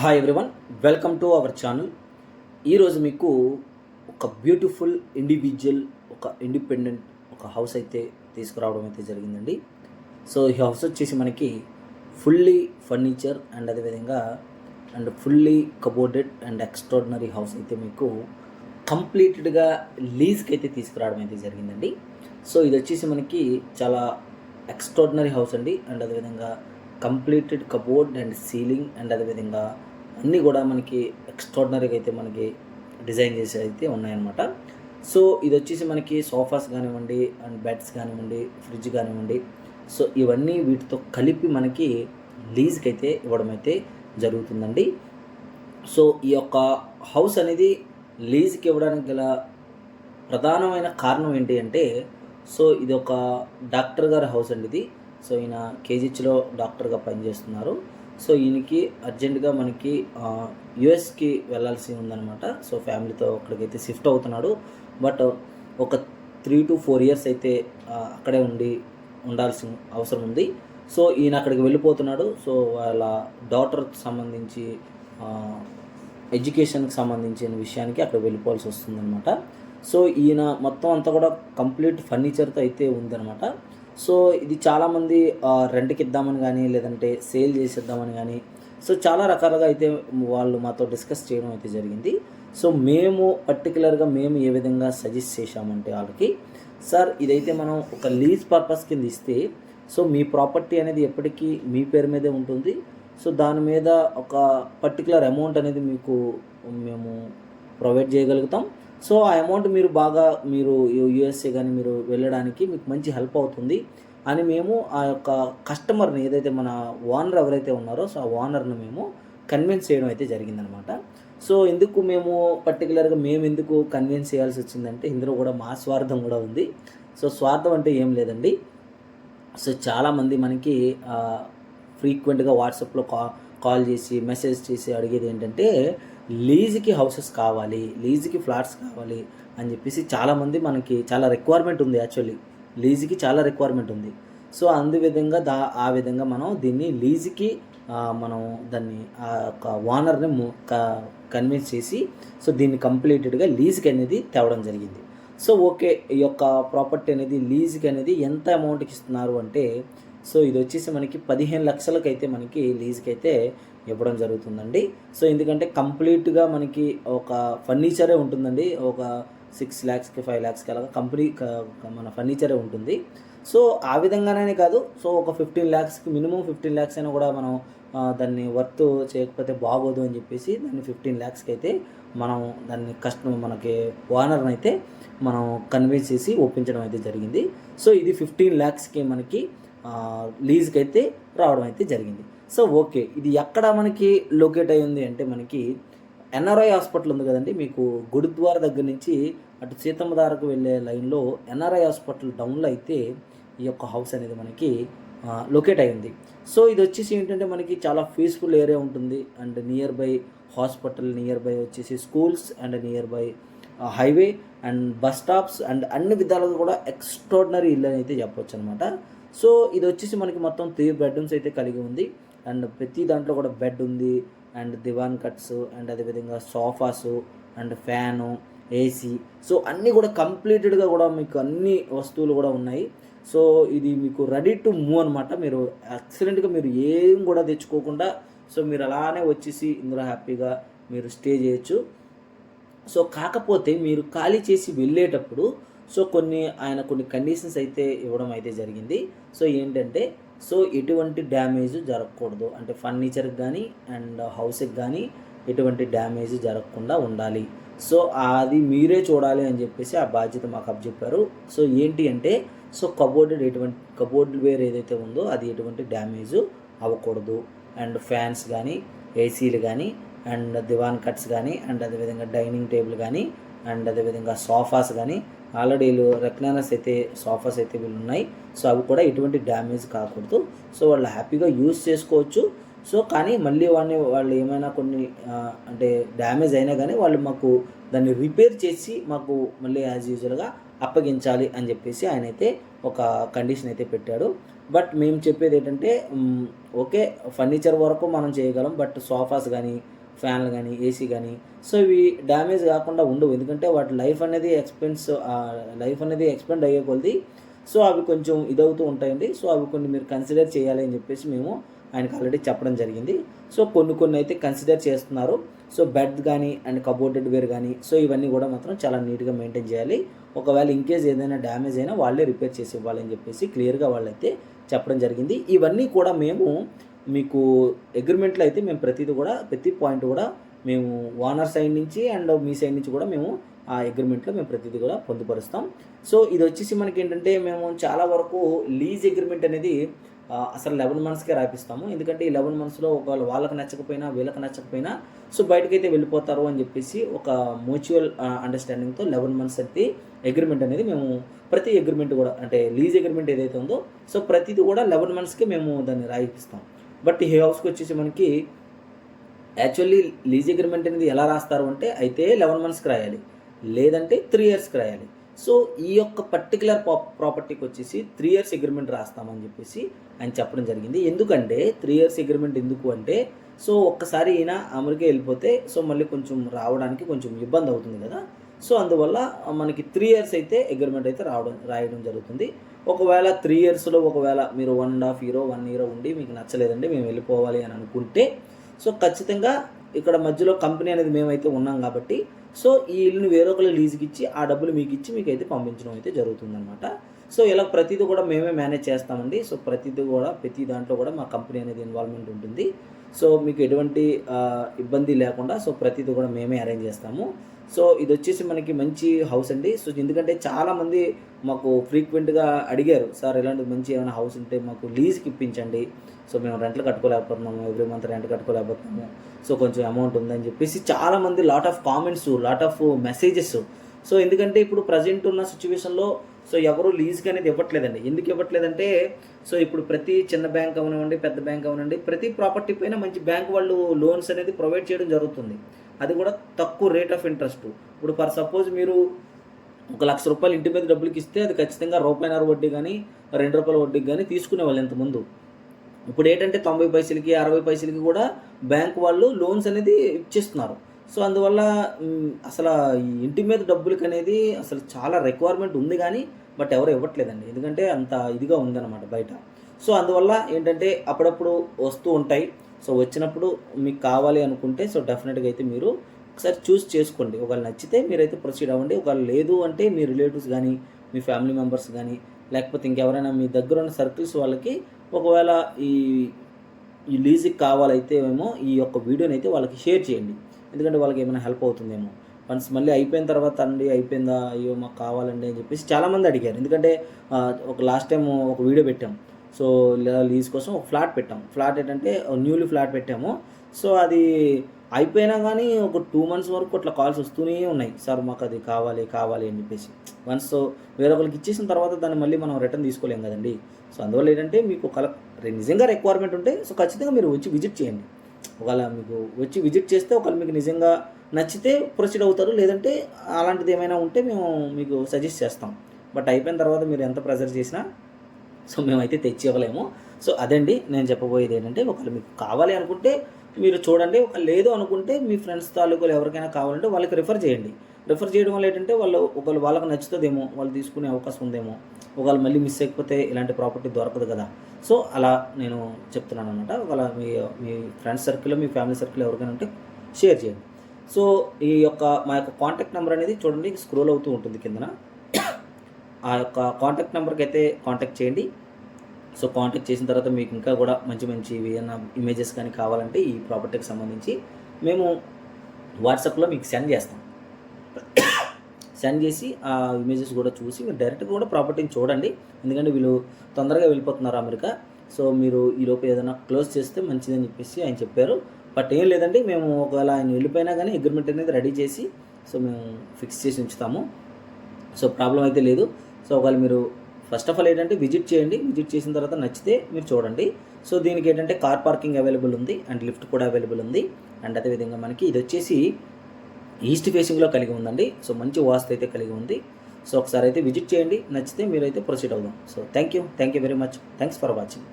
Hi everyone welcome to our channel ఈరోజు మీకు ఒక బ్యూటిఫుల్ ఇండివిజువల్ ఒక ఇండిపెండెంట్ ఒక హౌస్ అయితే తీసుకురావడం అయితే జరిగిందండి. సో ఈ హౌస్ వచ్చేసి మనకి ఫుల్లీ ఫర్నిచర్ అండ్ అదేవిధంగా and fully cupboarded and extraordinary house అయితే మీకు కంప్లీటెడ్గా లీజ్కి అయితే తీసుకురావడం అయితే జరిగిందండి. సో ఇది వచ్చేసి మనకి చాలా ఎక్స్ట్రాడినరీ హౌస్ అండి. అండ్ అదేవిధంగా completed cupboard and ceiling and అదేవిధంగా అన్నీ కూడా మనకి ఎక్స్ట్రాడినరీగా అయితే మనకి డిజైన్ చేసి అయితే ఉన్నాయన్నమాట. సో ఇది వచ్చేసి మనకి సోఫాస్ కానివ్వండి అండ్ బెడ్స్ కానివ్వండి ఫ్రిడ్జ్ కానివ్వండి. సో ఇవన్నీ వీటితో కలిపి మనకి లీజ్కి అయితే ఇవ్వడం అయితే జరుగుతుందండి. సో ఈ యొక్క హౌస్ అనేది లీజ్కి ఇవ్వడానికి గల ప్రధానమైన కారణం ఏంటి అంటే సో ఇది ఒక డాక్టర్ గారి హౌస్ అండి ఇది. సో ఈయన కేజీహెచ్లో డాక్టర్గా పనిచేస్తున్నారు. సో ఈయనకి అర్జెంటుగా మనకి యుఎస్కి వెళ్ళాల్సి ఉందన్నమాట. సో ఫ్యామిలీతో అక్కడికైతే షిఫ్ట్ అవుతున్నాడు. బట్ ఒక త్రీ టు ఫోర్ ఇయర్స్ అయితే అక్కడే ఉండి ఉండాల్సి అవసరం ఉంది. సో ఈయన అక్కడికి వెళ్ళిపోతున్నాడు. సో వాళ్ళ డాటర్కి సంబంధించి ఎడ్యుకేషన్కి సంబంధించిన విషయానికి అక్కడ వెళ్ళిపోవాల్సి వస్తుందన్నమాట. సో ఈయన మొత్తం అంతా కూడా కంప్లీట్ ఫర్నిచర్తో అయితే ఉందన్నమాట. సో ఇది చాలామంది రెంట్కి ఇద్దామని కానీ లేదంటే సేల్ చేసేద్దామని కానీ సో చాలా రకాలుగా అయితే వాళ్ళు మాతో డిస్కస్ చేయడం అయితే జరిగింది. సో మేము పర్టికులర్గా మేము ఏ విధంగా సజెస్ట్ చేశామంటే వాళ్ళకి సార్ ఇదైతే మనం ఒక లీజ్ పర్పస్ కింద ఇస్తే సో మీ ప్రాపర్టీ అనేది ఎప్పటికీ మీ పేరు మీదే ఉంటుంది. సో దాని మీద ఒక పర్టికులర్ అమౌంట్ అనేది మీకు మేము ప్రొవైడ్ చేయగలుగుతాం. సో ఆ అమౌంట్ మీరు బాగా మీరు యూఎస్ఏ కానీ మీరు వెళ్ళడానికి మీకు మంచి హెల్ప్ అవుతుంది. అని మేము ఆ యొక్క కస్టమర్ని ఏదైతే మన ఓనర్ ఎవరైతే ఉన్నారో సో ఆ ఓనర్ని మేము కన్విన్స్ చేయడం అయితే జరిగిందనమాట. సో ఎందుకు మేము పర్టికులర్గా మేము ఎందుకు కన్విన్స్ చేయాల్సి వచ్చిందంటే ఇందులో కూడా మా స్వార్థం కూడా ఉంది. సో స్వార్థం అంటే ఏం లేదండి. సో చాలామంది మనకి ఫ్రీక్వెంట్గా వాట్సాప్లో కా కాల్ చేసి మెసేజ్ చేసి అడిగేది ఏంటంటే లీజ్కి హౌసెస్ కావాలి లీజ్కి ఫ్లాట్స్ కావాలి అని చెప్పేసి చాలామంది మనకి చాలా రిక్వైర్మెంట్ ఉంది యాక్చువల్లీ లీజ్కి చాలా రిక్వైర్మెంట్ ఉంది. సో అందువిధంగా దా ఆ విధంగా మనం దీన్ని లీజ్కి మనం దాన్ని ఆ యొక్క ఓనర్ని కన్విన్స్ చేసి సో దీన్ని కంప్లీటెడ్గా లీజ్కి అనేది తేవడం జరిగింది. సో ఓకే ఈ యొక్క ప్రాపర్టీ అనేది లీజ్కి అనేది ఎంత అమౌంట్కి ఇస్తున్నారు అంటే సో ఇది వచ్చేసి మనకి పదిహేను లక్షలకైతే మనకి లీజ్కి అయితే ఇవ్వడం జరుగుతుందండి. సో ఎందుకంటే కంప్లీట్గా మనకి ఒక ఫర్నిచరే ఉంటుందండి. ఒక సిక్స్ ల్యాక్స్కి ఫైవ్ ల్యాక్స్కి అలాగా కంప్లీట్ మన ఫర్నిచరే ఉంటుంది. సో ఆ విధంగానే కాదు. సో ఒక ఫిఫ్టీన్ ల్యాక్స్కి మినిమం ఫిఫ్టీన్ ల్యాక్స్ అయినా కూడా మనం దాన్ని వర్త్ చేయకపోతే బాగోదు అని చెప్పేసి దాన్ని ఫిఫ్టీన్ ల్యాక్స్కి అయితే మనం దాన్ని కస్టమర్ మనకి ఓనర్ని అయితే మనం కన్విన్స్ చేసి ఒప్పించడం అయితే జరిగింది. సో ఇది ఫిఫ్టీన్ ల్యాక్స్కి మనకి లీజ్కి అయితే రావడం అయితే జరిగింది. So okay. ఇది ఎక్కడ మనకి లొకేట్ అయి ఉంది అంటే మనకి ఎన్ఆర్ఐ హాస్పిటల్ ఉంది కదండి. మీకు గురుద్వార దగ్గర నుంచి అటు సీతమ్మధారకు వెళ్ళే లైన్లో ఎన్ఆర్ఐ హాస్పిటల్ డౌన్లో అయితే ఈ యొక్క హౌస్ అనేది మనకి లొకేట్ అయ్యింది. సో ఇది వచ్చేసి ఏంటంటే మనకి చాలా పీస్ఫుల్ ఏరియా ఉంటుంది. And near by hospital near by వచ్చేసి schools and nearby highway and bus stops and అన్ని విధాలుగా కూడా ఎక్స్ట్రాడినరీ ఇల్లు అని అయితే చెప్పొచ్చు అనమాట సో ఇది వచ్చేసి మనకి మొత్తం త్రీ బెడ్రూమ్స్ అయితే కలిగి ఉంది. అండ్ ప్రతి దాంట్లో కూడా బెడ్ ఉంది అండ్ దివాన్ కట్స్ అండ్ అదేవిధంగా sofas and fan AC. So అన్నీ కూడా కంప్లీటెడ్గా కూడా మీకు అన్ని వస్తువులు కూడా ఉన్నాయి. సో ఇది మీకు రెడీ టు మూవ్ అనమాట మీరు ఎక్సలెంట్గా మీరు ఏం కూడా తెచ్చుకోకుండా సో మీరు అలానే వచ్చేసి ఇందులో హ్యాపీగా మీరు స్టే చేయొచ్చు. సో కాకపోతే మీరు ఖాళీ చేసి వెళ్ళేటప్పుడు సో కొన్ని ఆయన కొన్ని కండిషన్స్ అయితే ఇవ్వడం అయితే జరిగింది. సో ఏంటంటే సో ఎటువంటి డ్యామేజ్ జరగకూడదు. అంటే ఫర్నిచర్కి కానీ అండ్ హౌస్కి కానీ ఎటువంటి డ్యామేజ్ జరగకుండా ఉండాలి. సో అది మీరే చూడాలి అని చెప్పేసి ఆ బాధ్యత మాకు అప్పచెప్పారు సో ఏంటి అంటే సో కబోర్డెడ్ ఎటువంటి కబోర్డ్ వేర్ ఏదైతే ఉందో అది ఎటువంటి డ్యామేజ్ అవ్వకూడదు. అండ్ ఫ్యాన్స్ కానీ ఏసీలు కానీ అండ్ దివాన్ కట్స్ కానీ అండ్ అదేవిధంగా డైనింగ్ టేబుల్ కానీ అండ్ అదేవిధంగా సోఫాస్ కానీ ఆల్రెడీ వీళ్ళు అయితే సోఫాస్ అయితే వీళ్ళు ఉన్నాయి సో అవి కూడా ఎటువంటి డ్యామేజ్ కాకూడదు. సో వాళ్ళు హ్యాపీగా యూజ్ చేసుకోవచ్చు. సో కానీ మళ్ళీ వాడిని వాళ్ళు ఏమైనా కొన్ని అంటే డ్యామేజ్ అయినా కానీ వాళ్ళు మాకు దాన్ని రిపేర్ చేసి మాకు మళ్ళీ యాజ్ యూజువల్గా అప్పగించాలి అని చెప్పేసి ఆయన అయితే ఒక కండిషన్ అయితే పెట్టాడు. బట్ మేము చెప్పేది ఏంటంటే ఓకే ఫర్నిచర్ వరకు మనం చేయగలం. బట్ సోఫాస్ కానీ ఫ్యాన్లు కానీ ఏసీ కానీ సో ఇవి డ్యామేజ్ కాకుండా ఉండవు. ఎందుకంటే వాటి లైఫ్ అనేది ఎక్స్పెన్స్ లైఫ్ అనేది ఎక్స్పెండ్ అయ్యే కొలది. సో అవి కొంచెం ఇదవుతూ ఉంటాయండి. సో అవి కొన్ని మీరు కన్సిడర్ చేయాలి అని చెప్పేసి మేము ఆయనకు ఆల్రెడీ చెప్పడం జరిగింది. సో కొన్ని కొన్ని అయితే కన్సిడర్ చేస్తున్నారు. సో బెడ్ కానీ అండ్ కబోర్డెడ్ వేర్ కానీ సో ఇవన్నీ కూడా మాత్రం చాలా నీట్గా మెయింటైన్ చేయాలి. ఒకవేళ ఇన్కేజ్ ఏదైనా డ్యామేజ్ అయినా వాళ్ళే రిపేర్ చేసి ఇవ్వాలని చెప్పేసి క్లియర్గా వాళ్ళైతే చెప్పడం జరిగింది. ఇవన్నీ కూడా మేము మీకు అగ్రిమెంట్లో అయితే మేము ప్రతిదీ కూడా ప్రతి పాయింట్ కూడా మేము ఓనర్ సైడ్ నుంచి అండ్ మీ సైడ్ నుంచి కూడా మేము ఆ అగ్రిమెంట్లో మేము ప్రతిదీ కూడా పొందుపరుస్తాం. సో ఇది వచ్చేసి మనకి ఏంటంటే మేము చాలా వరకు లీజ్ అగ్రిమెంట్ అనేది అసలు లెవెన్ మంత్స్కే రాపిస్తాము. ఎందుకంటే ఈ లెవెన్ మంత్స్లో ఒకవేళ వాళ్ళకి నచ్చకపోయినా వీళ్ళకి నచ్చకపోయినా సో బయటకైతే వెళ్ళిపోతారు అని చెప్పేసి ఒక మ్యూచువల్ అండర్స్టాండింగ్తో లెవెన్ మంత్స్ అయితే అగ్రిమెంట్ అనేది మేము ప్రతి అగ్రిమెంట్ కూడా అంటే లీజ్ అగ్రిమెంట్ ఏదైతే ఉందో సో ప్రతిది కూడా లెవెన్ మంత్స్కి మేము దాన్ని రాయిపిస్తాం. బట్ ఈ హౌస్కి వచ్చేసి మనకి యాక్చువల్లీ లీజ్ అగ్రిమెంట్ అనేది ఎలా రాస్తారు అంటే అయితే లెవెన్ మంత్స్కి రాయాలి. లేదంటే త్రీ ఇయర్స్కి రాయాలి. సో ఈ యొక్క పర్టికులర్ ప్రాపర్టీకి వచ్చేసి త్రీ ఇయర్స్ అగ్రిమెంట్ రాస్తామని చెప్పేసి ఆయన చెప్పడం జరిగింది. ఎందుకంటే త్రీ ఇయర్స్ అగ్రిమెంట్ ఎందుకు అంటే సో ఒక్కసారి ఈయన అమెరికా వెళ్ళిపోతే సో మళ్ళీ కొంచెం రావడానికి కొంచెం ఇబ్బంది అవుతుంది కదా. సో అందువల్ల మనకి త్రీ ఇయర్స్ అయితే అగ్రిమెంట్ అయితే రావడం రాయడం జరుగుతుంది. ఒకవేళ త్రీ ఇయర్స్లో ఒకవేళ మీరు one and half year one year ఉండి మీకు నచ్చలేదండి మేము వెళ్ళిపోవాలి అని అనుకుంటే సో ఖచ్చితంగా ఇక్కడ మధ్యలో కంపెనీ అనేది మేమైతే ఉన్నాం కాబట్టి సో ఈ ఇల్లుని వేరొకరు లీజుకి ఇచ్చి ఆ డబ్బులు మీకు ఇచ్చి మీకు అయితే పంపించడం అయితే జరుగుతుందన్నమాట. సో ఇలా ప్రతిదీ కూడా మేమే మేనేజ్ చేస్తామండి. సో ప్రతిదీ కూడా ప్రతి దాంట్లో కూడా మా కంపెనీ అనేది ఇన్వాల్వ్మెంట్ ఉంటుంది. సో మీకు ఎటువంటి ఇబ్బంది లేకుండా సో ప్రతిదీ కూడా మేమే అరేంజ్ చేస్తాము. సో ఇది వచ్చేసి మనకి మంచి హౌస్ అండి. సో ఎందుకంటే చాలామంది మాకు ఫ్రీక్వెంట్గా అడిగారు సార్ ఇలాంటి మంచి ఏమైనా హౌస్ ఉంటే మాకు లీజ్కి ఇప్పించండి సో మేము రెంట్లు కట్టుకోలేకపోతున్నాము ఎవ్రీ మంత్ రెంట్ కట్టుకోలేకపోతున్నాము. సో కొంచెం అమౌంట్ ఉందని చెప్పేసి చాలామంది lot of comments lot of messages so ఎందుకంటే ఇప్పుడు ప్రజెంట్ ఉన్న సిచ్యువేషన్లో సో ఎవరు లీజ్కి అనేది ఇవ్వట్లేదండి. ఎందుకు ఇవ్వట్లేదంటే సో ఇప్పుడు ప్రతి చిన్న బ్యాంక్ అవనివ్వండి పెద్ద బ్యాంక్ అవనండి ప్రతి ప్రాపర్టీ పైన మంచి బ్యాంక్ వాళ్ళు లోన్స్ అనేది ప్రొవైడ్ చేయడం జరుగుతుంది. అది కూడా తక్కువ రేట్ ఆఫ్ ఇంట్రెస్ట్ ఇప్పుడు ఫర్ సపోజ్ మీరు ఒక లక్ష రూపాయలు ఇంటి మీద డబ్బులకి ఇస్తే అది ఖచ్చితంగా రూపాయిన్నర వడ్డీ కానీ రెండు రూపాయల వడ్డీకి కానీ తీసుకునేవాళ్ళు ఇంతకుముందు ఇప్పుడు ఏంటంటే తొంభై పైసలకి అరవై పైసలకి కూడా బ్యాంక్ వాళ్ళు లోన్స్ అనేది ఇచ్చేస్తున్నారు. సో అందువల్ల అసలు ఈ ఇంటి మీద డబ్బులకి అనేది అసలు చాలా రిక్వైర్మెంట్ ఉంది కానీ బట్ ఎవరు ఇవ్వట్లేదండి. ఎందుకంటే అంత ఇదిగా ఉందన్నమాట బయట. సో అందువల్ల ఏంటంటే అప్పుడప్పుడు వస్తూ ఉంటాయి. సో వచ్చినప్పుడు మీకు కావాలి అనుకుంటే సో డెఫినెట్గా అయితే మీరు ఒకసారి చూస్ చేసుకోండి. ఒకవేళ నచ్చితే మీరైతే ప్రొసీడ్ అవ్వండి. ఒకవేళ లేదు అంటే మీ రిలేటివ్స్ కానీ మీ ఫ్యామిలీ మెంబర్స్ కానీ లేకపోతే ఇంకెవరైనా మీ దగ్గర ఉన్న సర్కిల్స్ వాళ్ళకి ఒకవేళ ఈ ఈ లీజుకి కావాలైతే ఏమో ఈ యొక్క వీడియోని అయితే వాళ్ళకి షేర్ చేయండి. ఎందుకంటే వాళ్ళకి ఏమైనా హెల్ప్ అవుతుందేమో. వన్స్ మళ్ళీ అయిపోయిన తర్వాత అండి అయిపోయిందా అయ్యో మాకు కావాలండి అని చెప్పేసి చాలామంది అడిగారు. ఎందుకంటే ఒక లాస్ట్ టైం ఒక వీడియో పెట్టాం. సో లేదా లీజ్ కోసం ఒక ఫ్లాట్ పెట్టాం ఫ్లాట్ ఏంటంటే న్యూలీ ఫ్లాట్ పెట్టాము. సో అది అయిపోయినా కానీ ఒక టూ మంత్స్ వరకు అట్లా కాల్స్ వస్తూనే ఉన్నాయి. సార్ మాకు అది కావాలి కావాలి అని చెప్పేసి. వన్స్ వేరొకరికి ఇచ్చేసిన తర్వాత దాన్ని మళ్ళీ మనం రిటర్న్ తీసుకోలేం కదండి. సో అందువల్ల ఏంటంటే మీకు ఒక నిజంగా రిక్వైర్మెంట్ ఉంటే సో ఖచ్చితంగా మీరు వచ్చి విజిట్ చేయండి. ఒకవేళ మీకు వచ్చి విజిట్ చేస్తే ఒకవేళ మీకు నిజంగా నచ్చితే ప్రొసీడ్ అవుతారు. లేదంటే అలాంటిది ఏమైనా ఉంటే మేము మీకు సజెస్ట్ చేస్తాం. బట్ అయిపోయిన తర్వాత మీరు ఎంత ప్రెజర్ చేసినా సో మేమైతే తెచ్చి ఇవ్వలేము సో అదండి నేను చెప్పబోయేది ఏంటంటే ఒకవేళ మీకు కావాలి అనుకుంటే మీరు చూడండి ఒక లేదు అనుకుంటే మీ ఫ్రెండ్స్ తాలూకులు ఎవరికైనా కావాలంటే వాళ్ళకి రిఫర్ చేయండి. రిఫర్ చేయడం వల్ల ఏంటంటే వాళ్ళు ఒకవేళ వాళ్ళకి నచ్చుతుందేమో వాళ్ళు తీసుకునే అవకాశం ఉందేమో ఒకవేళ మళ్ళీ మిస్ అయిపోతే ఇలాంటి ప్రాపర్టీ దొరకదు కదా. సో అలా నేను చెప్తున్నాను అనమాట ఒకవేళ మీ మీ ఫ్రెండ్స్ సర్కిల్ మీ ఫ్యామిలీ సర్కిల్ ఎవరికైనా ఉంటే షేర్ చేయండి. సో ఈ యొక్క మా యొక్క కాంటాక్ట్ నెంబర్ అనేది చూడండి స్క్రోల్ అవుతూ ఉంటుంది కిందన. ఆ యొక్క కాంటాక్ట్ నెంబర్కి అయితే కాంటాక్ట్ చేయండి. సో కాంటాక్ట్ చేసిన తర్వాత మీకు ఇంకా కూడా మంచి మంచి ఏమైనా ఇమేజెస్ కానీ కావాలంటే ఈ ప్రాపర్టీకి సంబంధించి మేము వాట్సాప్లో మీకు సెండ్ చేస్తాం. సెండ్ చేసి ఆ ఇమేజెస్ కూడా చూసి మీరు డైరెక్ట్గా కూడా ప్రాపర్టీని చూడండి. ఎందుకంటే వీళ్ళు తొందరగా వెళ్ళిపోతున్నారు అమెరికా. సో మీరు ఈ లోపు ఏదైనా క్లోజ్ చేస్తే మంచిదని చెప్పేసి ఆయన చెప్పారు. బట్ ఏం లేదండి మేము ఒకవేళ ఆయన వెళ్ళిపోయినా కానీ అగ్రిమెంట్ అనేది రెడీ చేసి సో మేము ఫిక్స్ చేసి ఉంచుతాము. సో ప్రాబ్లం అయితే లేదు. సో ఒకవేళ మీరు ఫస్ట్ ఆఫ్ ఆల్ ఏంటంటే విజిట్ చేయండి. విజిట్ చేసిన తర్వాత నచ్చితే మీరు చూడండి. సో దీనికి ఏంటంటే కార్ పార్కింగ్ అవైలబుల్ ఉంది అండ్ లిఫ్ట్ కూడా అవైలబుల్ ఉంది. అండ్ అదేవిధంగా మనకి ఇది వచ్చేసి ఈస్ట్ ఫేసింగ్లో కలిగి ఉందండి. సో మంచి వాస్తు అయితే కలిగి ఉంది. సో ఒకసారి అయితే విజిట్ చేయండి. నచ్చితే మీరైతే ప్రొసీడ్ అవుదాం. So thank you thank you very much thanks for watching